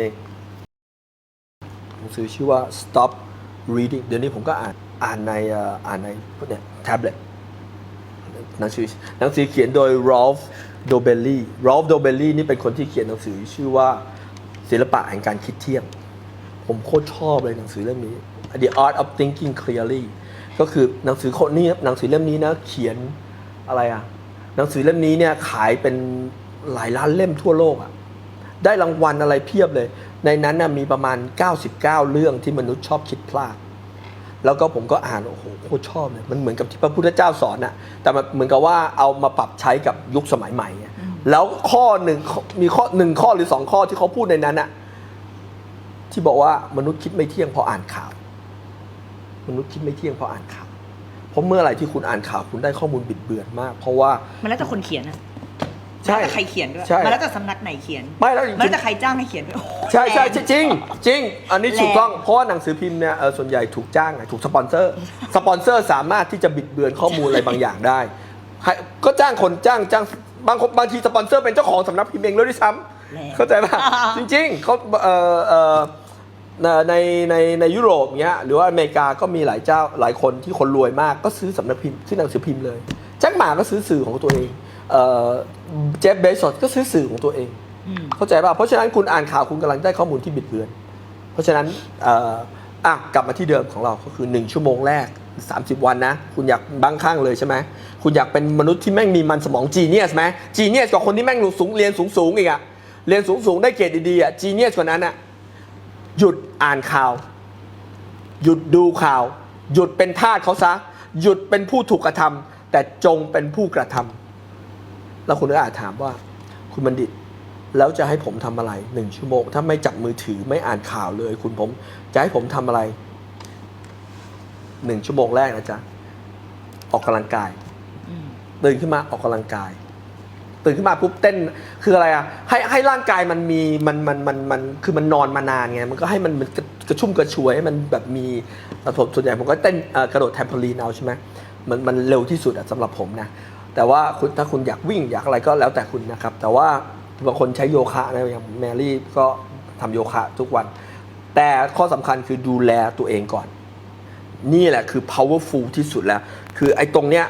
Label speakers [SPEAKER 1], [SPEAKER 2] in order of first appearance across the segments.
[SPEAKER 1] นี่หนังสือชื่อว่า stop reading เดี๋ยวนี้ผมก็อ่านอ่านในอ่านในพวกเนี่ยแท็บเล็ตหนังสือหนังสือเขียนโดย Ralph Dobelli Ralph Dobelli นี่เป็นคนที่เขียนหนังสือชื่อว่าศิลปะแห่งการคิดเที่ยง ผมโคตรชอบเลยหนังสือเล่มนี้ The Art of Thinking Clearly ก็คือหนังสือคนนี้หนังสือเล่มนี้นะเขียนอะไรอะหนังสือเล่มนี้เนี่ยขายเป็นหลายล้านเล่มทั่วโลกอะ ได้รางวัลอะไรเพียบเลย ในนั้นนะมีประมาณ 99 เรื่องที่มนุษย์ชอบคิดพลาด แล้วก็ผมก็อ่านโอ้โหโคตรชอบเลยมันเหมือนกับที่พระพุทธเจ้าสอนอะแต่มันเหมือนกับว่าเอามาปรับใช้กับยุคสมัยใหม่อะแล้วข้อหนึ่งมีข้อหนึ่งข้อหรือสองข้อที่เขาพูดในนั้นอะที่บอกว่ามนุษย์คิดไม่เที่ยงเพราะอ่านข่าว มนุษย์คิดไม่เที่ยงเพราะอ่านข่าวเพราะเมื่อไหร่ที่คุณอ่านข่าวคุณได้ข้อมูลบิดเบือนมาก เพราะว่า
[SPEAKER 2] มันแล้วแต่คนเขียนนะ
[SPEAKER 1] ใช่
[SPEAKER 2] มันแล้วแต่ใครเขียนด้วย
[SPEAKER 1] ใช่
[SPEAKER 2] มันแล้วแต่สำนักไหนเขียน
[SPEAKER 1] ไม่แล้วจ
[SPEAKER 2] มัน
[SPEAKER 1] ริ
[SPEAKER 2] แล้ว
[SPEAKER 1] ง
[SPEAKER 2] แต่ใครจ้างให้เขียนด้วยโอ้โห
[SPEAKER 1] ๆใช่ใช่
[SPEAKER 2] แรง
[SPEAKER 1] จริงจริง อันนี้
[SPEAKER 2] แรง
[SPEAKER 1] ถูกต้องเพราะว่าหนังสือพิมพ์เนี่ยเอ่อส่วนใหญ่ถูกจ้างไงถูกสปอนเซอร์ สปอนเซอร์สามารถที่จะบิดเบือนข้อมูลอะไรบางอย่างได้ให้ก็จ้างคนจ้างจ้างบางคนบางทีสปอนเซอร์เป็นเจ้าของสำนักพิมพ์เองเลยด้วยซ้
[SPEAKER 2] แรงำ
[SPEAKER 1] เข้าใจป่ะจริง ๆเขาเอ่อเอ่อในในในยุโรปเนี้ยหรือว่าอเมริกาก็มีหลายเจ้าหลายคนที่คนรวยมากก็ซื้อสำนักพิมพ์ซื้อหนังสือพิมพ์เลยแจ็คหมาก็ซื้อสื่อของตัวเอง เอ่อเจฟเบซอสก็ซื้อสื่อของตัวเอง
[SPEAKER 2] อืม
[SPEAKER 1] เข้าใจป่ะ เพราะฉะนั้นคุณอ่านข่าวคุณกำลังได้ข้อมูลที่บิดเบือน เพราะฉะนั้นเอ่ออะกลับมาที่เดิมของเราก็คือ 1 ชั่วโมงแรก 30 วันนะ คุณอยากบังข้างเลยใช่ไหมคุณอยากเป็นมนุษย์ที่แม่งมีมันสมองจีเนียสไหมจีเนียสกว่าคนที่แม่งสูงเรียนสูงสูงๆอีกอะเรียนสูงสูงๆได้เกรดดีๆอะจีเนียสกว่านั้นอะหยุดอ่านข่าว หยุดดูข่าว หยุดเป็นทาสเขาซะ หยุดเป็นผู้ถูกกระทำแต่จงเป็นผู้กระทำ แล้วคุณก็อาจถามว่าคุณบัณฑิตแล้วจะให้ผมทำอะไรหนึ่งชั่วโมง ถ้าไม่จับมือถือไม่อ่านข่าวเลย คุณผมจะให้ผมทำอะไรหนึ่งชั่วโมงแรกนะจ๊ะออกกำลังกาย
[SPEAKER 2] อืม
[SPEAKER 1] ตื่นขึ้นมาออกกำลังกาย ตื่นขึ้นมาปุ๊บเต้นคืออะไรอะให้ให้ร่างกายมันมีมันมันมันมันคือมันนอนมานานไงมันก็ให้มันมันกระกระชุ่มกระชวยให้มันแบบมีแต่ผมส่วนใหญ่ผมก็เต้นเอ่อกระโดดแทมโพลีนเอาใช่ไหมมันมันเร็วที่สุดอะสำหรับผมนะ แต่ว่าคุณถ้าคุณอยากวิ่งอยากอะไรก็แล้วแต่คุณนะครับ แต่ว่าบางคนใช้โยคะนะอย่างแมรี่ก็ทำโยคะทุกวัน แต่ข้อสำคัญคือดูแลตัวเองก่อน นี่แหละคือ powerful ที่สุดแล้ว คือไอ้ตรงเนี้ย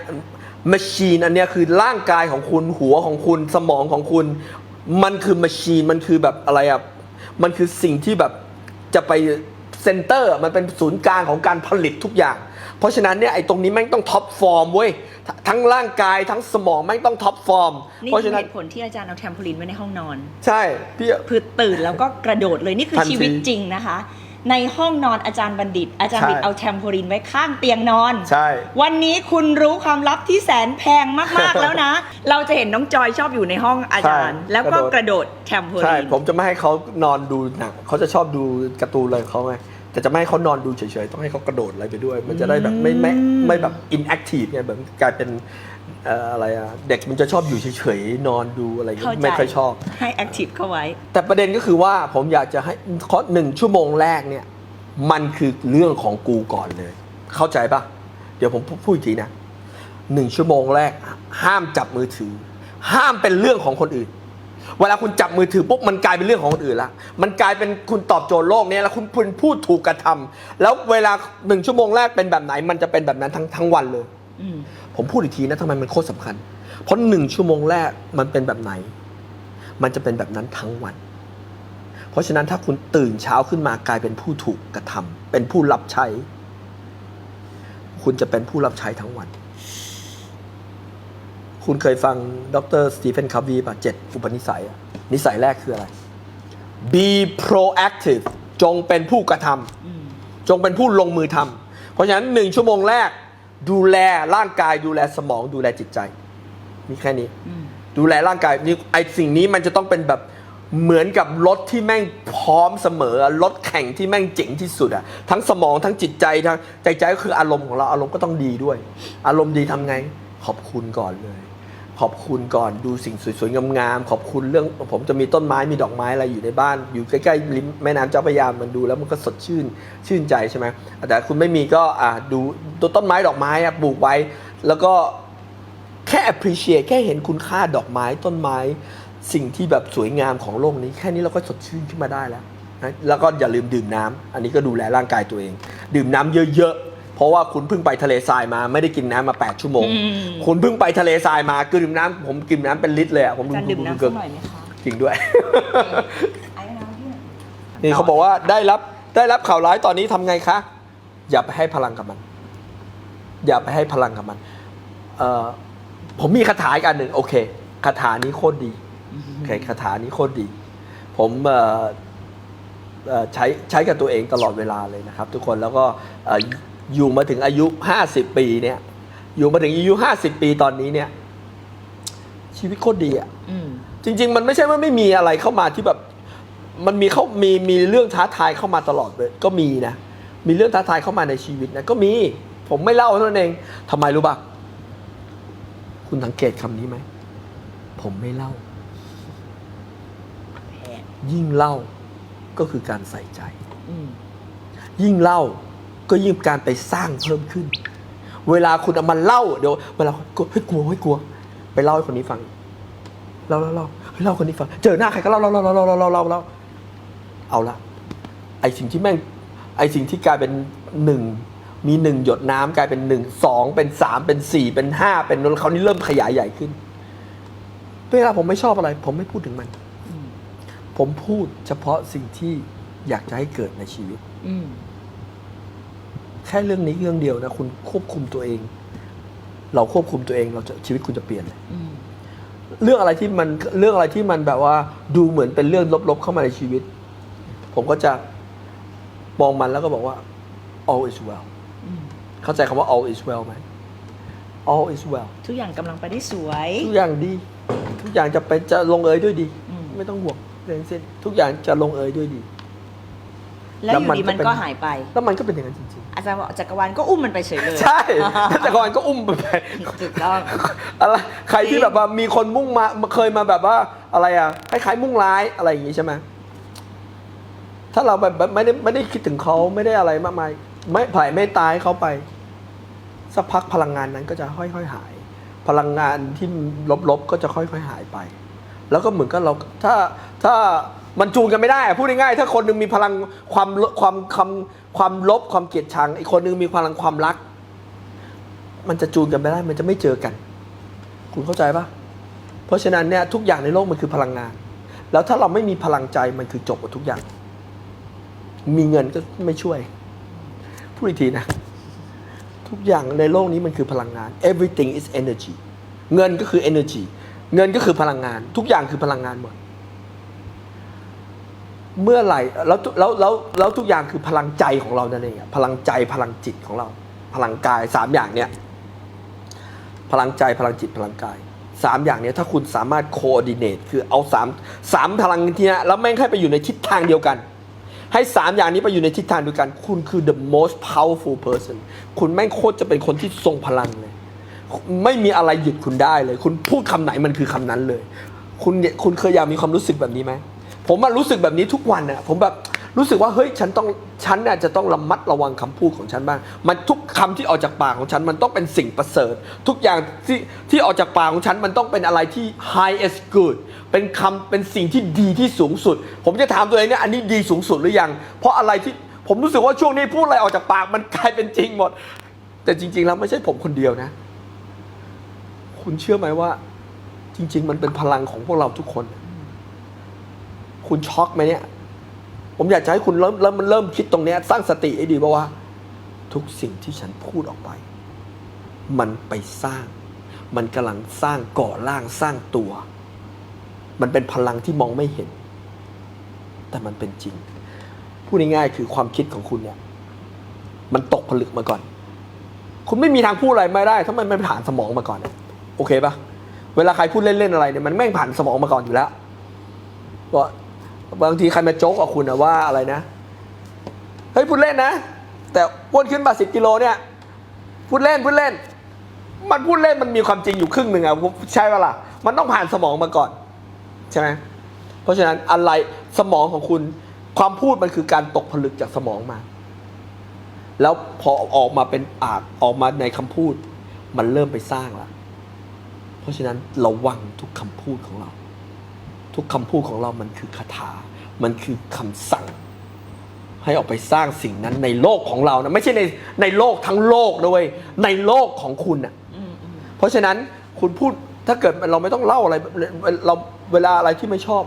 [SPEAKER 1] machine อันเนี้ยคือร่างกายของคุณหัวของคุณสมองของคุณ มันคือ machine มันคือแบบอะไรอะมันคือสิ่งที่แบบจะไปเซนเตอร์มันเป็นศูนย์กลางของการผลิตทุกอย่าง เพราะฉะนั้นเนี่ยไอ้ตรงนี้แม่งต้องท็อปฟอร์มเว้ย ททั้งร่างกายทั้งสมองแม่งต้องท็อปฟอร์ม
[SPEAKER 2] นี่
[SPEAKER 1] เพราะ
[SPEAKER 2] คื
[SPEAKER 1] ฉะ
[SPEAKER 2] อ
[SPEAKER 1] นั้
[SPEAKER 2] เห
[SPEAKER 1] น
[SPEAKER 2] ตุผลที่อาจารย์เอาแทมโพลินไว้ในห้องนอน
[SPEAKER 1] ใช่พี่
[SPEAKER 2] คือตื่นแล้วก็กระโดดเลยนี่คือ
[SPEAKER 1] ทันที
[SPEAKER 2] ชีวิตจริงนะคะ ในห้องนอนอาจารย์บัณฑิต อาจารย์บัณฑิต
[SPEAKER 1] ใช่
[SPEAKER 2] เอาแทมโพลินไว้ข้างเตียงนอน
[SPEAKER 1] ใช่
[SPEAKER 2] วันนี้คุณรู้ความลับที่แสนแพงมาก ๆ แล้วนะ เราจะเห็นน้องจอยชอบอยู่ในห้องอาจารย์
[SPEAKER 1] ใช่
[SPEAKER 2] แล้วก็
[SPEAKER 1] ก
[SPEAKER 2] ก
[SPEAKER 1] ระ
[SPEAKER 2] ระ
[SPEAKER 1] โด
[SPEAKER 2] โด
[SPEAKER 1] ด
[SPEAKER 2] ดแทมโพ
[SPEAKER 1] ใช่
[SPEAKER 2] ลิน
[SPEAKER 1] ผมจะไม่ให้เขานอนดูหนังเขาจะชอบดูการ์ตูนอะไรของเขาไง แต่จะไม่ให้เขานอนดูเฉยๆ ต้องให้เขากระโดดอะไรไปด้วย มันจะได้แบบไม่ไม่ไม่แบบ inactive ไงแบบกลายเป็นเอ่ออะไรอะเด็กมันจะชอบอยู่เฉยๆ นอนดูอะไรอย่างเงี้
[SPEAKER 2] เข้ายใจ
[SPEAKER 1] ไม่ค่อยชอบ
[SPEAKER 2] ให้แอคทีฟเข้าไว้
[SPEAKER 1] แต่ประเด็นก็คือว่าผมอยากจะให้ข้อหนึ่งชั่วโมงแรกเนี่ย มันคือเรื่องของกูก่อนเลย เข้าใจปะเดี๋ยวผมพูดอีกทีนะหนึ่งชั่วโมงแรก ห้ามจับมือถือ ห้ามเป็นเรื่องของคนอื่น เวลาคุณจับมือถือปุ๊บมันกลายเป็นเรื่องของคนอื่นละมันกลายเป็นคุณตอบโจทย์โลกเนี้แล้วคุณคุณพูดถูกกระทำแล้วเวลาหนึ่งชั่วโมงแรกเป็นแบบไหน มันจะเป็นแบบนั้นทั้งทั้งวันเลย
[SPEAKER 2] อืม
[SPEAKER 1] ผมพูดอีกทีนะทำไมมันโคตรสำคัญ เพราะหนึ่งชั่วโมงแรกมันเป็นแบบไหน มันจะเป็นแบบนั้นทั้งวัน เพราะฉะนั้นถ้าคุณตื่นเช้าขึ้นมากลายเป็นผู้ถูกกระทำเป็นผู้รับใช้ คุณจะเป็นผู้รับใช้ทั้งวัน คุณเคยฟังดรสตีเฟนคาวีป่ะเจ็ดอุปนิสัยอะนิสัยแรกคืออะไร be proactive จงเป็นผู้กระทำ
[SPEAKER 2] อืม
[SPEAKER 1] จงเป็นผู้ลงมือทำเพราะฉะนั้นหนึ่งชั่วโมงแรก ดูแลร่างกาย ดูแลสมอง ดูแลจิตใจ มีแค่นี้
[SPEAKER 2] อืม
[SPEAKER 1] ดูแลร่างกายนี่ไอสิ่งนี้มันจะต้องเป็นแบบเหมือนกับรถที่แม่งพร้อมเสมอรถแข่งที่แม่งเจ๋งที่สุดอะทั้งสมองทั้งจิตใจทั้งใจใจก็คืออารมณ์ของเราอารมณ์ก็ต้องดีด้วย อารมณ์ดีทำไง ขอบคุณก่อนเลย ขอบคุณก่อนดูสิ่งสวยๆงามๆขอบคุณเรื่อง ผมจะมีต้นไม้มีดอกไม้อะไรอยู่ในบ้าน อยู่ใกล้ๆริมแม่น้ำเจ้าพระยามันดูแล้วมันก็สดชื่นชื่นใจใช่ไหมแต่คุณไม่มีก็อ่าดูตัวต้นไม้ดอกไม้อะปลูกไว้ แล้วก็แค่ appreciate แค่เห็นคุณค่าดอกไม้ต้นไม้สิ่งที่แบบสวยงามของโลกนี้ แค่นี้เราก็สดชื่นขึ้นมาได้แล้วนะแล้วก็อย่าลืมดื่มน้ำอันนี้ก็ดูแลร่างกายตัวเอง ดื่มน้ำเยอะๆ เพราะว่าคุณเพิ่งไปทะเลทรายมาไม่ได้กินน้ำมา 8 ชั่วโมง
[SPEAKER 2] อืม
[SPEAKER 1] คุณเพิ่งไปทะเลทรายมาคือดื่มน้ำผมกินน้ำเป็นลิตรเลยอะผม
[SPEAKER 2] อาจารย์ดื่มน้ำสักหน่อยไหมคะ
[SPEAKER 1] จริงด้วย
[SPEAKER 2] ไอ้น้ำที่ไหน
[SPEAKER 1] นี่เขาบอกว่าได้รับได้รับข่าวร้ายตอนนี้ทำไงคะ อย่าไปให้พลังกับมัน อย่าไปให้พลังกับมันเอ่อผมมีคาถาอีกอันหนึ่งโอเคคาถานี้โคตรดีโอเคคาถานี้โคตรดี ผมเอ่อเอ่อใช้ใช้กับตัวเองตลอดเวลาเลยนะครับ ทุกคนแล้วก็เอ่ออยู่มาถึงอายุ 50 ปีเนี่ย อยู่มาถึงอายุ 50 ปีตอนนี้เนี่ย ชีวิตโคตรดีอะ
[SPEAKER 2] อืม
[SPEAKER 1] จริง ๆ มันไม่ใช่ว่าไม่มีอะไรเข้ามาที่แบบ มันมีเข้ามีมีเรื่องท้าทายเข้ามาตลอดเลยก็มีนะมีเรื่องท้าทายเข้ามาในชีวิตนะก็มี ผมไม่เล่าเท่านั้นเองทำไมรู้ปะคุณสังเกตคำนี้ไหมผมไม่เล่า
[SPEAKER 2] แพ้
[SPEAKER 1] ยิ่งเล่าก็คือการใส่ใจ
[SPEAKER 2] อืม
[SPEAKER 1] ยิ่งเล่า ก็ยิ่งการไปสร้างเพิ่มขึ้น เวลาคุณเอามาเล่าเดี๋ยวเวลากลัวเฮ้ยกลัวเฮ้ยกลัว ไปเล่าให้คนนี้ฟังเล่าเล่าเล่าเฮ้ยเล่าคนนี้ฟัง เจอหน้าใครก็เล่าเล่าเล่าเล่าเล่าเล่าเล่าเล่าเล่าเอาละไอสิ่งที่แม่งไอสิ่งที่กลายเป็นหนึ่งมีหนึ่งหยดน้ำกลายเป็นหนึ่งสองเป็นสามเป็นสี่เป็นห้าเป็นเขาวนี่เริ่มขยายใหญ่ขึ้นเวลาผมไม่ชอบอะไร ผมไม่พูดถึงมัน
[SPEAKER 2] อืม
[SPEAKER 1] ผมพูดเฉพาะสิ่งที่อยากจะให้เกิดในชีวิต
[SPEAKER 2] อืม
[SPEAKER 1] แค่เรื่องนี้เรื่องเดียวนะคุณควบคุมตัวเอง เราควบคุมตัวเองเราจะชีวิตคุณจะเปลี่ยนเลย
[SPEAKER 2] อืม
[SPEAKER 1] เรื่องอะไรที่มันเรื่องอะไรที่มันแบบว่า ดูเหมือนเป็นเรื่องลบๆเข้ามาในชีวิต ผมก็จะมองมันแล้วก็บอกว่า all is well
[SPEAKER 2] อืม
[SPEAKER 1] เข้าใจคำว่า all is well ไหม all is well
[SPEAKER 2] ทุกอย่างกำลังไปได้สวย
[SPEAKER 1] ทุกอย่างดี ทุกอย่างจะเป็นจะลงเอยด้วยดี
[SPEAKER 2] อืม
[SPEAKER 1] ไม่ต้องห่วงเรื่องเส้นทุกอย่างจะลงเอยด้วยดี
[SPEAKER 2] แล้วอยู่ดี
[SPEAKER 1] แล้วมั
[SPEAKER 2] มันน
[SPEAKER 1] ก็เป็น
[SPEAKER 2] ก็หายไป
[SPEAKER 1] แล้วมันก็เป็นอย่างนั้นจริง
[SPEAKER 2] อาจารย์บอกจักรวาลก็อุ้มมันไปเฉยเลย
[SPEAKER 1] ๆ ใช่แต่ก่อนก็อุ้มไปไป
[SPEAKER 2] ถูกต้อง
[SPEAKER 1] อะไรใครที่
[SPEAKER 2] จริง
[SPEAKER 1] แบบว่ามีคนมุ่งมาเคยมาแบบว่าอะไรอะคล้ายๆมุ่งร้ายอะไรอย่างงี้ใช่ไหมถ้าเราแบบแบบไม่ได้ไม่ได้คิดถึงเขาไม่ได้อะไรมากมาย ไม่ไผ่ไม่ตายเขาไป สักพักพลังงานนั้นก็จะค่อยๆหาย พลังงานที่ลบๆก็จะค่อยๆหายไป แล้วก็เหมือนกับเราถ้าถ้า มันจูนกันไม่ได้พูดง่ายๆถ้าคนหนึงมีพลังความความความความลบความเกลียดชังอีกคนหนึงมีพลังความรัก มันจะจูนกันไม่ได้ มันจะไม่เจอกัน คุณเข้าใจปะเพราะฉะนั้นเนี่ยทุกอย่างในโลกมันคือพลังงาน แล้วถ้าเราไม่มีพลังใจมันคือจบหมดทุกอย่าง มีเงินก็ไม่ช่วยพูดอีกทีนะ ทุกอย่างในโลกนี้มันคือพลังงาน everything is energy เงินก็คือ energy เงินก็คือพลังงาน ทุกอย่างคือพลังงานหมด เมื่อไหร่แล้วแล้วแล้วแล้วทุกอย่างคือพลังใจของเรานั่นเองพลังใจพลังจิตของเรา พลังกายสามอย่างเนี้ยพลังใจพลังจิตพลังกายสามอย่างเนี้ยถ้าคุณสามารถโคอ r d ดิเนตคือเอาสามสามพลังที่เนี้ยแล้วแม่งให้ไปอยู่ในทิศทางเดียวกัน ให้สามอย่างนี้ไปอยู่ในทิศทางเดียวกัน คุณคือ the most powerful person คุณแม่งโคตรจะเป็นคนที่ทรงพลังเลย ไม่มีอะไรหยุดคุณได้เลย คุณพูดคำไหนมันคือคำนั้นเลย คุณเนี่ยคุณเคยอยากมีความรู้สึกแบบนี้ไหม ผมมารู้สึกแบบนี้ทุกวันน่ะผมแบบรู้สึกว่าเฮ้ยฉันต้องฉันน่ะจะต้องระมัดระวังคำพูดของฉันบ้าง มันทุกคำที่ออกจากปากของฉันมันต้องเป็นสิ่งประเสริฐ ทุกอย่างที่ที่ออกจากปากของฉันมันต้องเป็นอะไรที่ highest good เป็นคำเป็นสิ่งที่ดีที่สูงสุด ผมจะถามตัวเองเนี่ยอันนี้ดีสูงสุดหรือยัง เพราะอะไรที่ผมรู้สึกว่าช่วงนี้พูดอะไรออกจากปากมันกลายเป็นจริงหมด แต่จริง ๆ แล้วไม่ใช่ผมคนเดียวนะ คุณเชื่อไหมว่า จริง ๆ มันเป็นพลังของพวกเราทุกคน คุณช็อกไหมเนี่ย ผมอยากจะให้คุณเริ่มเริ่มเริ่มคิดตรงนี้สร้างสติให้ดีเพราะว่า ทุกสิ่งที่ฉันพูดออกไป มันไปสร้าง มันกำลังสร้างก่อร่างสร้างตัว มันเป็นพลังที่มองไม่เห็น แต่มันเป็นจริง พูดง่ายๆคือความคิดของคุณเนี่ย มันตกผลึกมาก่อน คุณไม่มีทางพูดอะไรไม่ได้ถ้ามันไม่ผ่านสมองมาก่อน โอเคปะเวลาใครพูดเล่นๆอะไรเนี่ยมันแม่งผ่านสมองมาก่อนอยู่แล้วว่า บางทีใครมาโจ๊กกับคุณนะว่าอะไรนะ เฮ้ยพูดเล่นนะ แต่อ้วนขึ้นมาสิบกิโลเนี่ย พูดเล่นพูดเล่น มันพูดเล่นมันมีความจริงอยู่ครึ่งหนึ่งอะใช่ปะล่ะ มันต้องผ่านสมองมาก่อน ใช่ไหมเพราะฉะนั้นอะไรสมองของคุณ ความพูดมันคือการตกผลึกจากสมองมา แล้วพอออกมาเป็นอากออกมาในคำพูด มันเริ่มไปสร้างละเพราะฉะนั้นระวังทุกคำพูดของเรา ทุกคำพูดของเรามันคือคาถา มันคือคำสั่ง ให้ออกไปสร้างสิ่งนั้นในโลกของเรานะไม่ใช่ในในโลกทั้งโลกด้วยในโลกของคุณอะเพราะฉะนั้นคุณพูดถ้าเกิดเราไม่ต้องเล่าอะไรเราเวลาอะไรที่ไม่ชอบ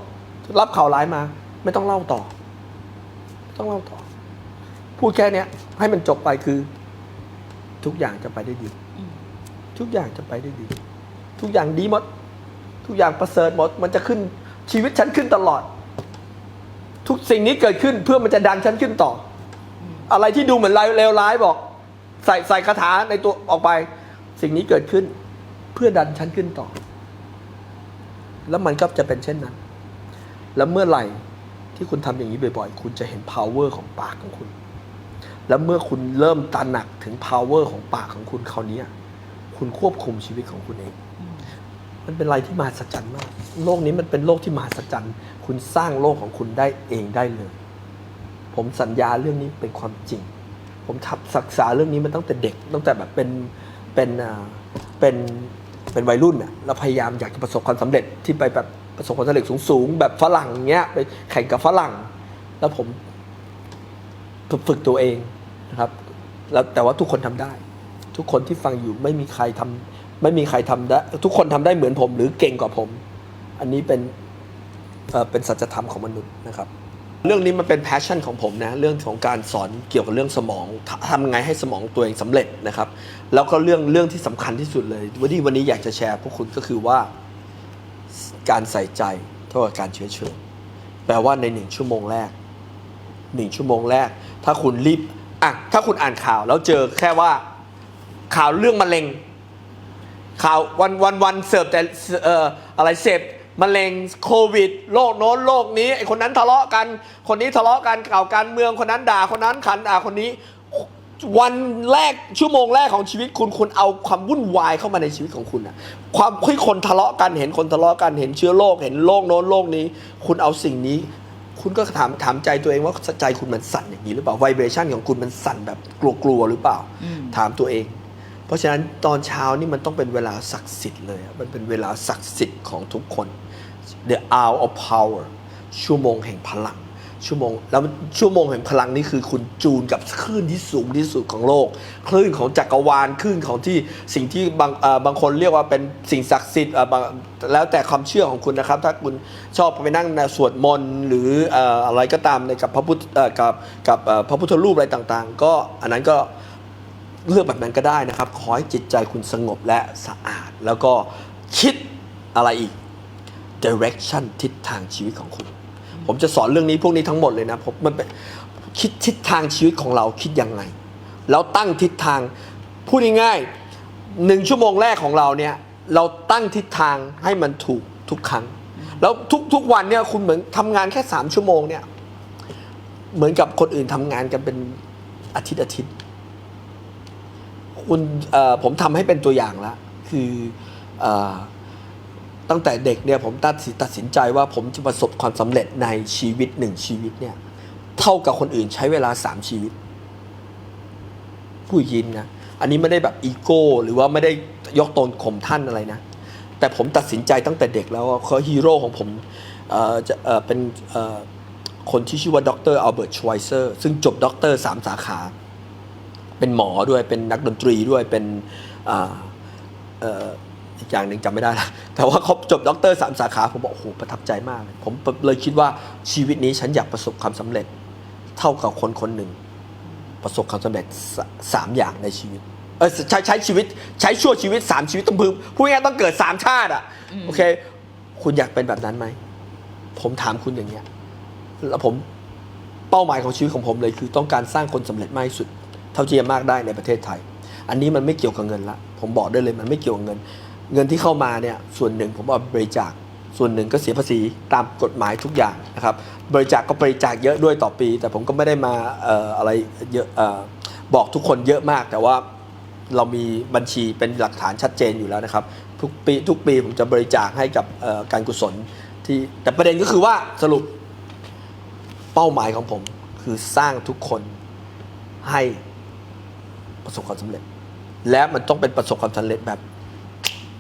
[SPEAKER 1] รับข่าวร้ายมา ไม่ต้องเล่าต่อ ต้องเล่าต่อ พูดแค่เนี้ย ให้มันจบไปคือ ทุกอย่างจะไปได้ดี ทุกอย่างจะไปได้ดี ทุกอย่างดีหมด ทุกอย่างประเสริฐหมด มันจะขึ้น ชีวิตฉันขึ้นตลอด ทุกสิ่งนี้เกิดขึ้นเพื่อมันจะดันฉันขึ้นต่อออะไรที่ดูเหมือนเลวร้ายบอก ใส่ใส่คาถาในตัวออกไป สิ่งนี้เกิดขึ้น เพื่อดันฉันขึ้นต่อ แล้วมันก็จะเป็นเช่นนั้น แล้วเมื่อไหร่ที่คุณทำอย่างนี้บ่อยๆ คุณจะเห็น power ของปากของคุณ แล้วเมื่อคุณเริ่มตระหนักถึง power ของปากของคุณคราวนี้คุณควบคุมชีวิตของคุณเอง มันเป็นอะไรที่มหัศจรรย์มาก โลกนี้มันเป็นโลกที่มหัศจรรย์ คุณสร้างโลกของคุณได้เองได้เลย ผมสัญญาเรื่องนี้เป็นความจริง ผมทับศึกษาเรื่องนี้มาตั้งแต่เด็ก ตั้งแต่แบบเป็นเป็นเป็นเป็นวัยรุ่นน่ะเราพยายามอยากจะประสบความสำเร็จที่ไปแบบประสบความสำเร็จสูงๆแบบฝรั่งเงี้ยไปแข่งกับฝรั่ง แล้วผมฝึกฝึกตัวเองนะครับแล้วแต่ว่าทุกคนทำได้ ทุกคนที่ฟังอยู่ไม่มีใครทำ ไม่มีใครทำได้ ทุกคนทำได้เหมือนผม หรือเก่งกว่าผม อันนี้เป็นเป็นสัจธรรมของมนุษย์นะครับ เรื่องนี้มันเป็น passion ของผมนะ เรื่องของการสอนเกี่ยวกับเรื่องสมองททำไงให้สมองตัวเองสำเร็จนะครับ แล้วก็เรื่องเรื่องที่สำคัญที่สุดเลยวันนี้วันนี้อยากจะแชร์พวกคุณก็คือว่าการใส่ใจเท่ากับการเชื้อเชิญแปลว่าในหนึ่งชั่วโมงแรกหนึ่งชั่วโมงแรก ถ้าคุณรีบอะถ้าคุณอ่านข่าวแล้วเจอแค่ว่าข่าวเรื่องมะเร็ง ข่าววันวันวันเสิร์ฟแต่เอ่ออะไรเสพมะเร็งโควิดโรคโน้นโรคนี้ไอคนนั้นทะเลาะกัน คนนี้ทะเลาะกันข่าวการเมืองคนนั้นด่าคนนั้นขันด่าคนนี้ วันแรกชั่วโมงแรกของชีวิตคุณคุณเอาความวุ่นวายเข้ามาในชีวิตของคุณอะความที่คนทะเลาะกันเห็นคนทะเลาะกันเห็นเชื้อโรคเห็นโรคโน้นโรคนี้ คุณเอาสิ่งนี้ คุณก็ถามถามใจตัวเองว่าใจคุณมันสั่นอย่างนี้หรือเปล่าไวเบรชันของคุณมันสั่นแบบกลัวๆหรือเปล่า ถามตัวเอง เพราะฉะนั้นตอนเช้านี่มันต้องเป็นเวลาศักดิ์สิทธิ์เลย มันเป็นเวลาศักดิ์สิทธิ์ของทุกคน the hour of power ชั่วโมงแห่งพลัง ชั่วโมงแล้วชั่วโมงแห่งพลังนี่คือคุณจูนกับคลื่นที่สูงที่สุดของโลก คลื่นของจักรวาลคลื่นของที่สิ่งที่บางเอ่อบางคนเรียกว่าเป็นสิ่งศักดิ์สิทธิ์เอ่อแล้วแต่ความเชื่อของคุณนะครับ ถ้าคุณชอบไปนั่งสวดมนต์หรือเอ่ออะไรก็ตามในกับพระพุทธเอ่อกับกับพระพุทธรูปอะไรต่างๆ ก็อันนั้นก็ เลือกแบบนั้นก็ได้นะครับ ขอให้จิตใจคุณสงบและสะอาด แล้วก็คิดอะไรอีก direction ทิศทางชีวิตของคุณ ผมจะสอนเรื่องนี้พวกนี้ทั้งหมดเลยนะผมมันเป็นคิดทิศทางชีวิตของเราคิดยังไง แล้วตั้งทิศทางพูดง่ายๆหนึ่งชั่วโมงแรกของเราเนี่ยเราตั้งทิศทางให้มันถูกทุกครั้ง แล้วทุกๆวันเนี่ยคุณเหมือนทำงานแค่สามชั่วโมงเนี่ยเหมือนกับคนอื่นทำงานกันเป็นอาทิตย์อาทิตย์ คุณผมทำให้เป็นตัวอย่างแล้วคืออตั้งแต่เด็กเนี่ยผมตัดสินตัดสินใจว่าผมจะประสบความสำเร็จในชีวิตหนึ่งชีวิตเนี่ยเท่ากับคนอื่นใช้เวลาสามชีวิต ผู้ยินนะอันนี้ไม่ได้แบบอีโก้ หรือว่าไม่ได้ยกตนข่มท่านอะไรนะ แต่ผมตัดสินใจตั้งแต่เด็กแล้วว่าเขาฮีโร่ของผมจะเป็นคนที่ชื่อว่าดรอัลเบิร์ตชไวเซอร์ซึ่งจบด็อกเตอร์สามสาขา เป็นหมอด้วยเป็นนักดนตรีด้วยเป็นอ่าเอ่ออีกอย่างหนึ่งจำไม่ได้ละแต่ว่าเขาจบด็อกเตอร์สามสาขา ผมบอกโอ้โหประทับใจมากเลยผมเลยคิดว่าชีวิตนี้ฉันอยากประสบความสำเร็จ เท่ากับคนคนหนึ่ง ประสบความสำเร็จสสามอย่างในชีวิตเออใช้ใช้ชีวิตใช้ชั่วชีวิตสามชีวิตต้องพึงพูดง่ายๆต้องเกิดสามชาติอะโอเค คุณอยากเป็นแบบนั้นไหมผมถามคุณอย่างเงี้ยแล้วผมเป้าหมายของชีวิตของผมเลยคือต้องการสร้างคนสำเร็จมากที่สุด เท่าที่จะมากได้ในประเทศไทย อันนี้มันไม่เกี่ยวกับเงินละ ผมบอกได้เลยมันไม่เกี่ยวกับเงิน เงินที่เข้ามาเนี่ยส่วนหนึ่งผมเอาบริจาค ส่วนหนึ่งก็เสียภาษีตามกฎหมายทุกอย่างนะครับ บริจาคก็บริจาคเยอะด้วยต่อปี แต่ผมก็ไม่ได้มาอออะไรเยอะอบอกทุกคนเยอะมาก แต่ว่าเรามีบัญชีเป็นหลักฐานชัดเจนอยู่แล้วนะครับ ทุกปีทุกปีผมจะบริจาคให้กับการกุศลที่แต่ประเด็นก็คือว่าสรุปเป้าหมายของผมคือสร้างทุกคนให้ ประสบความสำเร็จ และมันต้องเป็นประสบความสำเร็จแบบ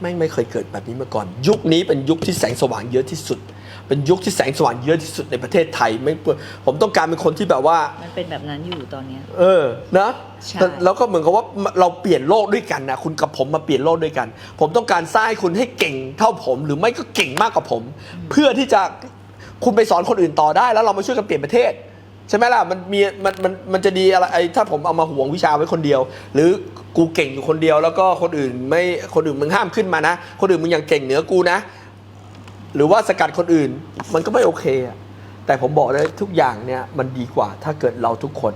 [SPEAKER 1] ไม่งไม่เคยเกิดแบบนี้มาก่อน ยุคนี้เป็นยุคที่แสงสว่างเยอะที่สุด เป็นยุคที่แสงสว่างเยอะที่สุดในประเทศไทย ไม่ผมต้องการเป็นคนที่แบบว่า
[SPEAKER 2] มันเป็นแบบนั้นอยู่ตอนเนี้ย
[SPEAKER 1] เออนะ
[SPEAKER 2] ใช่
[SPEAKER 1] แต่แล้วก็เหมือนกับว่าเราเปลี่ยนโลกด้วยกันนะคุณกับผมมาเปลี่ยนโลกด้วยกัน ผมต้องการสร้างให้คุณให้เก่งเท่าผม หรือไม่ก็เก่งมากกว่าผม เพื่อที่จะคุณไปสอนคนอื่นต่อได้ แล้วเรามาช่วยกันเปลี่ยนประเทศ ใช่ไหมล่ะมันมีมันมันมันจะดีอะไรไอ้ถ้าผมเอามาห่วงวิชาไว้คนเดียว หรือกูเก่งอยู่คนเดียว แล้วก็คนอื่นไม่คนอื่นมึงห้ามขึ้นมานะ คนอื่นมึงยังเก่งเหนือกูนะ หรือว่าสกัดคนอื่นมันก็ไม่โอเคอะแต่ผมบอกเลยทุกอย่างเนี่ยมันดีกว่าถ้าเกิดเราทุกคน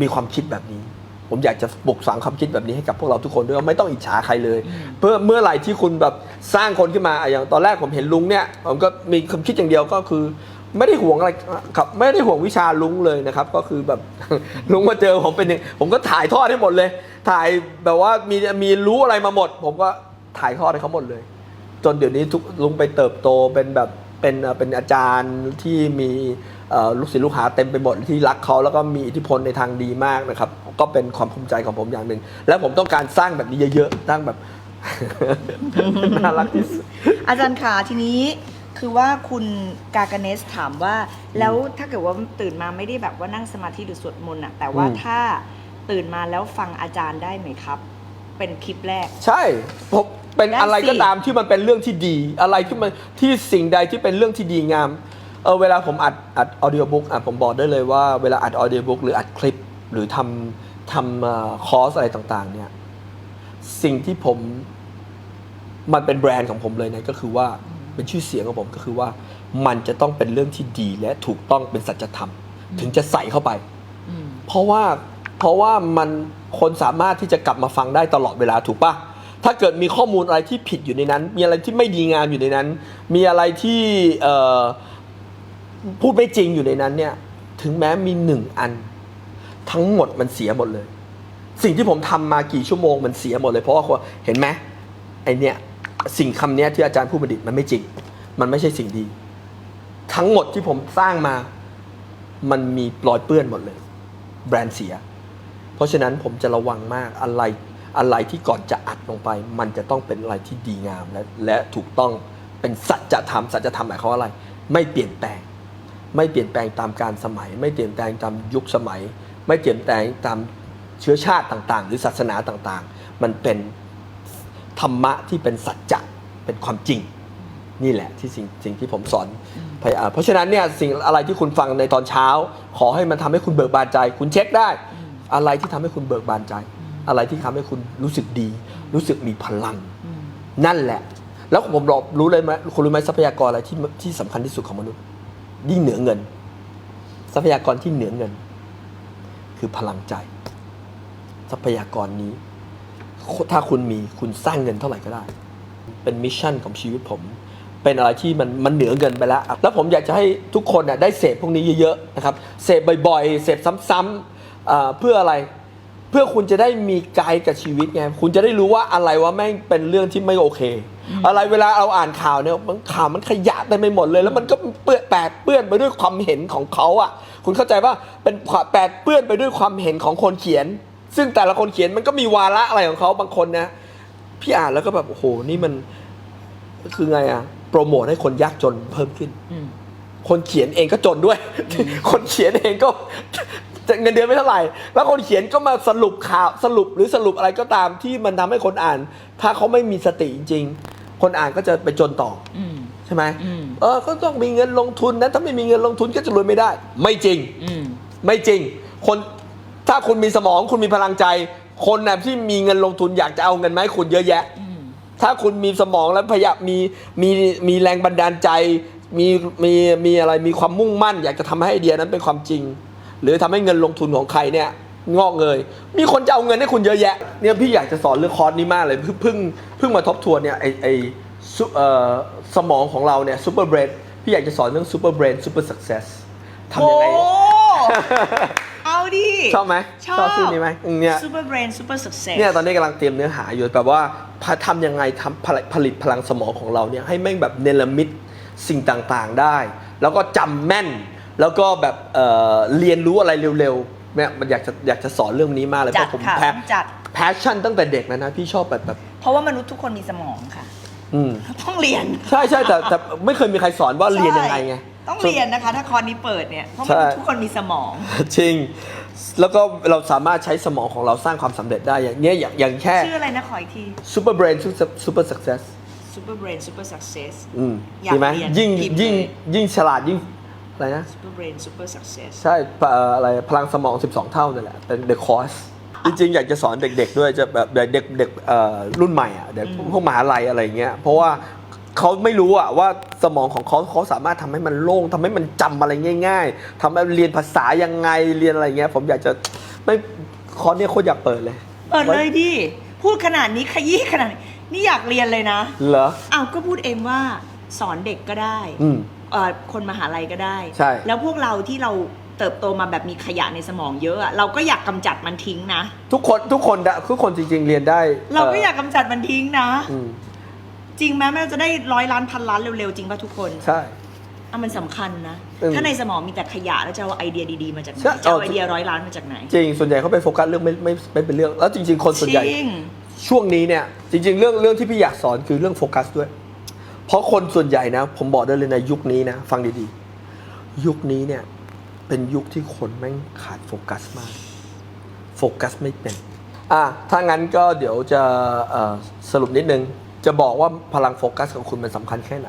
[SPEAKER 1] มีความคิดแบบนี้ ผมอยากจะปลุกฝังความคิดแบบนี้ให้กับพวกเราทุกคนด้วยว่าไม่ต้องอิจฉาใครเลย เพื่อเมื่อไหร่ที่คุณแบบสร้างคนขึ้นมาอะอย่างตอนแรกผมเห็นลุงเนี่ยผมก็มีความคิดอย่างเดียวก็คือ ไม่ได้ห่วงอะไรครับไม่ได้ห่วงวิชาลุงเลยนะครับ ก็คือแบบ ลุงมาเจอผมเป็นอย่างผมก็ถ่ายทอดให้หมดเลย ถ่ายแบบว่ามีมีรู้อะไรมาหมด ผมก็ถ่ายทอดให้เขาหมดเลย จนเดี๋ยวนี้ทุกลุงไปเติบโตเป็นแบบเป็นเป็นอาจารย์ที่มีลูกศิษย์ลูกหาเต็มไปหมดที่รักเขาแล้วก็มีอิทธิพลในทางดีมากนะครับ ก็เป็นความภูมิใจของผมอย่างหนึ่ง แล้วผมต้องการสร้างแบบนี้เยอะๆสร้างแบบน่ารักที่สุด
[SPEAKER 2] อาจารย์ขาทีนี้ คือว่าคุณกากาเนสถามว่า แล้วถ้าเกิดว่าตื่นมาไม่ได้แบบว่านั่งสมาธิหรือสวดมนต์อะแต่ว่า
[SPEAKER 1] อืม
[SPEAKER 2] ถ้าตื่นมาแล้วฟังอาจารย์ได้ไหมครับ เป็นคลิปแรก
[SPEAKER 1] ใช่ผมเป็น
[SPEAKER 2] ได้
[SPEAKER 1] อะไรก็
[SPEAKER 2] สิ
[SPEAKER 1] ตามที่มันเป็นเรื่องที่ดี อะไรที่มันที่สิ่งใดที่เป็นเรื่องที่ดีงามเออเวลาผมอัดอัดออดิโอบุ๊กอะผมบอกได้เลยว่าเวลาอัดออดิโอบุ๊กหรืออัดคลิป หรือทำทำเอ่อคอร์สอะไรต่างๆ เนี่ย สิ่งที่ผมมันเป็นแบรนด์ของผมเลยนะก็คือว่า เป็นชื่อเสียงของผมก็คือว่า มันจะต้องเป็นเรื่องที่ดีและถูกต้องเป็นสัจธรรม ถึงจะใส่เข้าไป
[SPEAKER 2] อืม
[SPEAKER 1] เพราะว่าเพราะว่ามันคนสามารถที่จะกลับมาฟังได้ตลอดเวลาถูกปะถ้าเกิดมีข้อมูลอะไรที่ผิดอยู่ในนั้น มีอะไรที่ไม่ดีงามอยู่ในนั้น มีอะไรที่เอ่อพูดไม่จริงอยู่ในนั้นเนี่ยถึงแม้มีหนึ่งอัน ทั้งหมดมันเสียหมดเลย สิ่งที่ผมทำมากี่ชั่วโมงมันเสียหมดเลยเพราะว่าคนเห็นไหมไอเนี่ย สิ่งคำนี้ที่อาจารย์พูดประดิษฐ์มันไม่จริง มันไม่ใช่สิ่งดี ทั้งหมดที่ผมสร้างมา มันมีรอยเปื้อนหมดเลย แบรนด์เสีย เพราะฉะนั้นผมจะระวังมากอะไรอะไรที่ก่อนจะอัดลงไป มันจะต้องเป็นอะไรที่ดีงามและและถูกต้องเป็นสัจธรรมสัจธรรมหมายความว่าอะไร ไม่เปลี่ยนแปลง ไม่เปลี่ยนแปลงตามการสมัย ไม่เปลี่ยนแปลงตามยุคสมัย ไม่เปลี่ยนแปลงตามเชื้อชาติต่างๆ หรือศาสนาต่างๆ มันเป็น ธรรมะที่เป็นสัจจะเป็นความจริง นี่แหละที่สิ่งสิ่งที่ผมสอนพยาเพราะฉะนั้นเนี่ยสิ่งอะไรที่คุณฟังในตอนเช้า ขอให้มันทำให้คุณเบิกบานใจ คุณเช็คได้ อะไรที่ทำให้คุณเบิกบานใจ อะไรที่ทำให้คุณรู้สึกดี รู้สึกมีพลัง นั่นแหละ แล้วผมบอกรู้เลยไหมคุณรู้ไหมทรัพยากรอะไรที่ที่สำคัญที่สุดของมนุษย์ยิ่งเหนือเงิน ทรัพยากรที่เหนือเงิน คือพลังใจ ทรัพยากรนี้ ถ้าคุณมีคุณสร้างเงินเท่าไหร่ก็ได้ เป็นมิชชั่นของชีวิตผม เป็นอะไรที่มันมันเหนือเงินไปแล้ว แล้วผมอยากจะให้ทุกคนน่ะได้เสพพวกนี้เยอะๆนะครับเสพบ่อยๆเสพซ้ำๆเพื่ออะไรเพื่อคุณจะได้มีไกด์กับชีวิตไงคุณจะได้รู้ว่าอะไรว่าแม่งเป็นเรื่องที่ไม่โอเค อะไรเวลาเราอ่านข่าวเนี่ยมันข่าวมันขยะเต็มไปหมดเลย แล้วมันก็เปื้อนแปดเปื้อนไปด้วยความเห็นของเขาอะ คุณเข้าใจว่าเป็นแปดเปื้อนไปด้วยความเห็นของคนเขียน ซึ่งแต่ละคนเขียนมันก็มีวาระอะไรของเขาบางคนนะ พี่อ่านแล้วก็แบบโอ้โหนี่มันคือไงอะโปรโมทให้คนยากจนเพิ่มขึ้น
[SPEAKER 2] อืม
[SPEAKER 1] คนเขียนเองก็จนด้วย คนเขียนเองก็เงินเดือนไม่เท่าไหร่ แล้วคนเขียนก็มาสรุปข่าวสรุปหรือสรุปอะไรก็ตามที่มันทำให้คนอ่าน ถ้าเขาไม่มีสติจริง ๆ คนอ่านก็จะไปจนต่อ
[SPEAKER 2] อืม
[SPEAKER 1] ใช่ไหม
[SPEAKER 2] อืม
[SPEAKER 1] เออก็ต้องมีเงินลงทุนนะถ้าไม่มีเงินลงทุนก็จะรวยไม่ได้ ไม่จริง
[SPEAKER 2] อืม
[SPEAKER 1] ไม่จริง คน ถ้าคุณมีสมองคุณมีพลังใจ คนนะที่มีเงินลงทุนอยากจะเอาเงินมาให้คุณเยอะแยะ ถ้าคุณมีสมองแล้วพยายามมีมีมีแรงบันดาลใจ มีมีมีอะไรมีความมุ่งมั่น อยากจะทำให้ไอเดียนั้นเป็นความจริง หรือทำให้เงินลงทุนของใครเนี่ยงอกเงยมีคนจะเอาเงินให้คุณเยอะแยะเนี่ยพี่อยากจะสอนเรื่องคอร์สนี้มากเลยเพิ่งเพิ่งเพิ่งมาทบทวนเนี่ยไอไอสมองของเราเนี่ยซูเปอร์เบรนพี่อยากจะสอนเรื่องซูเปอร์เบรนซูเปอร์สักเซสทำยังไง
[SPEAKER 2] ดิ
[SPEAKER 1] ชอบไหม
[SPEAKER 2] ชอบ
[SPEAKER 1] ชื่อนี้ไหมอืมเนี่ย
[SPEAKER 2] Super Brain Super Success
[SPEAKER 1] เนี่ยตอนนี้กำลังเตรียมเนื้อหาอยู่แบบว่าพะทำยังไงทำผลิตผลิตพลังสมองของเราเนี่ยให้แม่งแบบเนรมิตสิ่งต่างๆได้ แล้วก็จำแม่น แล้วก็แบบเอ่อเรียนรู้อะไรเร็วๆเนี่ยมันอยากจะอยากจะสอนเรื่องนี้มากเลยเพ
[SPEAKER 2] จัด
[SPEAKER 1] ราะผม
[SPEAKER 2] ค่ะ
[SPEAKER 1] แพ้
[SPEAKER 2] ต้องจัด
[SPEAKER 1] แพชชั่นตั้งแต่เด็กแล้วนะพี่ชอบแบบแบบ
[SPEAKER 2] เพราะว่ามนุษย์ทุกคนมีสมองค่ะ
[SPEAKER 1] อืม
[SPEAKER 2] ต้องเรียน
[SPEAKER 1] ใช่ใช่แต่แต่ไม่เคยมีใครสอนว่าเรียนยังไงไง
[SPEAKER 2] ใช่ ต้องเรียนนะคะ ถ้าคอร์สนี้เปิดเนี่ยเพราะ
[SPEAKER 1] ใช่
[SPEAKER 2] มันทุกคนมีสมอง
[SPEAKER 1] จริง แล้วก็เราสามารถใช้สมองของเราสร้างความสำเร็จได้อย่างเนี้ยอย่างอย่างแค่
[SPEAKER 2] ชื่ออะไรนะขออีกที
[SPEAKER 1] super brain super super success
[SPEAKER 2] Super Brain Super Success
[SPEAKER 1] อืม
[SPEAKER 2] อยาก
[SPEAKER 1] ดีไหม
[SPEAKER 2] เรียน
[SPEAKER 1] ยิ่ง
[SPEAKER 2] พิมพ์
[SPEAKER 1] ยิ่ง
[SPEAKER 2] เลย
[SPEAKER 1] ยิ่งฉลาดยิ่งอะไรนะ
[SPEAKER 2] Super Brain Super Success
[SPEAKER 1] ใช่ปะเอ่ออะไรพลังสมอง 12 เท่านั่นแหละเป็น the course จริงๆ อยากจะสอนเด็กๆ ด้วยจะแบบเด็กเด็กเด็กเอ่อรุ่นใหม่อะเด็กพวกมหาลัยอะไรเงี้ยเพราะว่า เขาไม่รู้อะว่าสมองของเขาเขาสามารถทำให้มันโล่งทำให้มันจำอะไรง่าย ๆทำให้เรียนภาษายังไงเรียนอะไรเงี้ย ผมอยากจะไม่คอร์สเนี้ยโคตรอยากเปิดเลย
[SPEAKER 2] เปิดเลยดิพูดขนาดนี้ขยี้ขนาดนี้นี่อยากเรียนเลยนะ
[SPEAKER 1] เหรอ
[SPEAKER 2] อ้าวก็พูดเองว่าสอนเด็กก็ได้
[SPEAKER 1] อืม
[SPEAKER 2] เอ่อคนมหาลัยก็ได้
[SPEAKER 1] ใช่
[SPEAKER 2] แล้วพวกเราที่เราเติบโตมาแบบมีขยะในสมองเยอะอะเราก็อยากกำจัดมันทิ้งนะ
[SPEAKER 1] ทุกคนทุกคนดะทุกคนจริง ๆ เรียนได้
[SPEAKER 2] เราก็อยากกำจัดมันทิ้งนะ
[SPEAKER 1] อืม
[SPEAKER 2] จริงไหมแม่จะได้ร้อยล้านพันล้านเร็วๆจริงป่ะทุกคน
[SPEAKER 1] ใช่
[SPEAKER 2] อะมันสำคัญนะ
[SPEAKER 1] อืม
[SPEAKER 2] ถ้าในสมองมีแต่ขยะแล้วจะเอาไอเดียดีๆมาจากไหน
[SPEAKER 1] ใช่
[SPEAKER 2] จะเอา
[SPEAKER 1] เอา
[SPEAKER 2] ไอเดียร้อยล้านมาจากไหน
[SPEAKER 1] จริงส่วนใหญ่เขาไปโฟกัสเรื่องไม่ไม่ไม่เป็นเรื่อง แล้วจริง ๆ คนส่วนใหญ่
[SPEAKER 2] จริง
[SPEAKER 1] ช่วงนี้เนี่ยจริง ๆ เรื่องเรื่องที่พี่อยากสอนคือเรื่องโฟกัสด้วย เพราะคนส่วนใหญ่นะ ผมบอกได้เลยในยุคนี้นะ ฟังดีๆ ยุคนี้เนี่ย เป็นยุคที่คนแม่งขาดโฟกัสมาก โฟกัสไม่เป็น อะถ้างั้นก็เดี๋ยวจะเอ่อสรุปนิดนึง จะบอกว่าพลังโฟกัสของคุณมันสำคัญแค่ไหน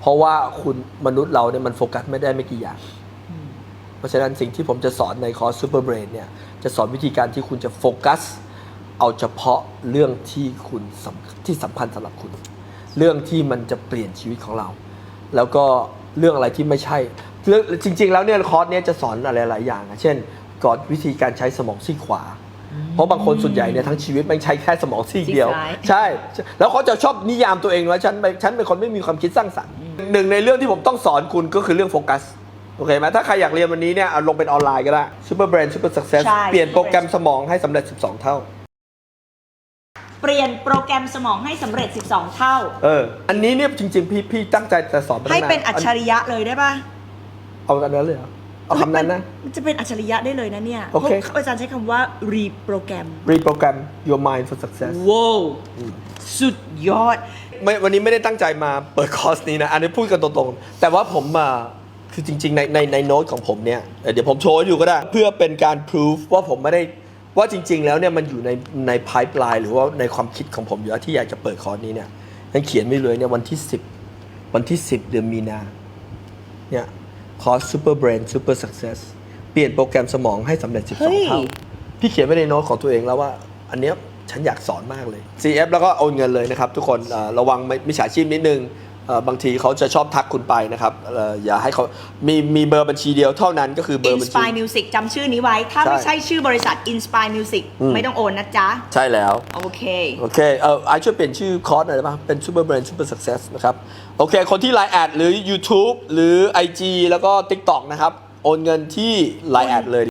[SPEAKER 1] เพราะว่าคุณมนุษย์เราเนี่ยมันโฟกัสไม่ได้ไม่กี่อย่าง เพราะฉะนั้นสิ่งที่ผมจะสอนในคอร์ส Super Brain เนี่ยจะสอนวิธีการที่คุณจะโฟกัส เอาเฉพาะเรื่องที่คุณสำที่สำคัญสำหรับคุณ เรื่องที่มันจะเปลี่ยนชีวิตของเรา แล้วก็เรื่องอะไรที่ไม่ใช่เรื่องจริง ๆ แล้วเนี่ยคอร์สเนี้ยจะสอนอะไรหลายอย่างนะเช่นกอนวิธีการใช้สมองซีกขวา เพราะบางคนส่วนใหญ่เนี่ยทั้งชีวิตมันใช้แค่สมองซีกเดียว
[SPEAKER 2] ซีกซ้าย
[SPEAKER 1] ใช่ แล้วเขาจะชอบนิยามตัวเองว่าฉันเป็นฉันเป็นคนไม่มีความคิดสร้างสรรค์หนึ่งในเรื่องที่ผมต้องสอนคุณก็คือเรื่องโฟกัสโอเคไหมถ้าใครอยากเรียนวันนี้เนี่ยเอาลงเป็นออนไลน์ก็ได้ Super Brain Super Success
[SPEAKER 2] ใช่
[SPEAKER 1] เปลี่ยนโปรแกรมสมองให้สำเร็จ 12 เท่า
[SPEAKER 2] เปลี่ยนโปรแกรมสมองให้สำเร็จ 12 เท่า
[SPEAKER 1] เออ อันนี้เนี่ยจริง ๆ พี่พี่ตั้งใจจะสอนมาตั้ง
[SPEAKER 2] ให้
[SPEAKER 1] นาน
[SPEAKER 2] เป็นอัจฉริยะเลยได้ปะ
[SPEAKER 1] เอาอันนั้นเลยเหรอ เอาคำนั้นนะ
[SPEAKER 2] มันจะเป็นอัจฉริยะได้เลยนะเนี่ย
[SPEAKER 1] โอเค
[SPEAKER 2] พราะอาจารย์ใช้คำว่า reprogram
[SPEAKER 1] reprogram your mind for success
[SPEAKER 2] ว้าวสุดยอด
[SPEAKER 1] ไม่วันนี้ไม่ได้ตั้งใจมาเปิดคอร์สนี้นะ อันนี้พูดกันตรงๆ แต่ว่าผมมาคือจริงๆ ในในในโน้ตของผมเนี่ยเอ่อเดี๋ยวผมโชว์ให้ดูก็ได้ เพื่อเป็นการพิสูจว่าผมไม่ได้ว่าจริง ๆ แล้วเนี่ยมันอยู่ในใน pipeline หรือว่าในความคิดของผมอยู่แล้วที่อยากจะเปิดคอร์สนี้เนี่ยยังเขียนไม่เลยเนี่ยวันที่ 10 วันที่ 10 เดือนมีนาเนี่ย คอร์ส Super Brain Super Success เปลี่ยนโปรแกรมสมองให้สำเร็จ
[SPEAKER 2] เฮ้ย
[SPEAKER 1] 12 เท่า พี่เขียนไว้ในโน้ตของตัวเองแล้วว่า อันเนี้ยฉันอยากสอนมากเลย CF แล้วก็โอนเงินเลยนะครับ ทุกคนเอ่อระวังไม่มิจฉาชีพนิดนึงเอ่อ บางทีเขาจะชอบทักคุณไปนะครับเอ่ออย่าให้เขามีมีเบอร์บัญชีเดียวเท่านั้นก็คือเบอร์บัญชี
[SPEAKER 2] Inspire Music จำชื่อนี้ไว้ ถ้า
[SPEAKER 1] ใช่
[SPEAKER 2] ไม่ใช่ชื่อบริษัท Inspire Music
[SPEAKER 1] อืม
[SPEAKER 2] ไม่ต้องโอนนะจ๊ะ
[SPEAKER 1] ใช่แล้ว
[SPEAKER 2] โอเค
[SPEAKER 1] โอเคเออไอช่วยเปลี่ยนชื่อคอร์สหน่อยได้ป่ะเป็น Super Brain Super Success นะครับ โอเค คนที่ Line แอดหรือ YouTube หรือ IG แล้วก็ TikTok นะครับ โอนเงินที่ Line แอดเลย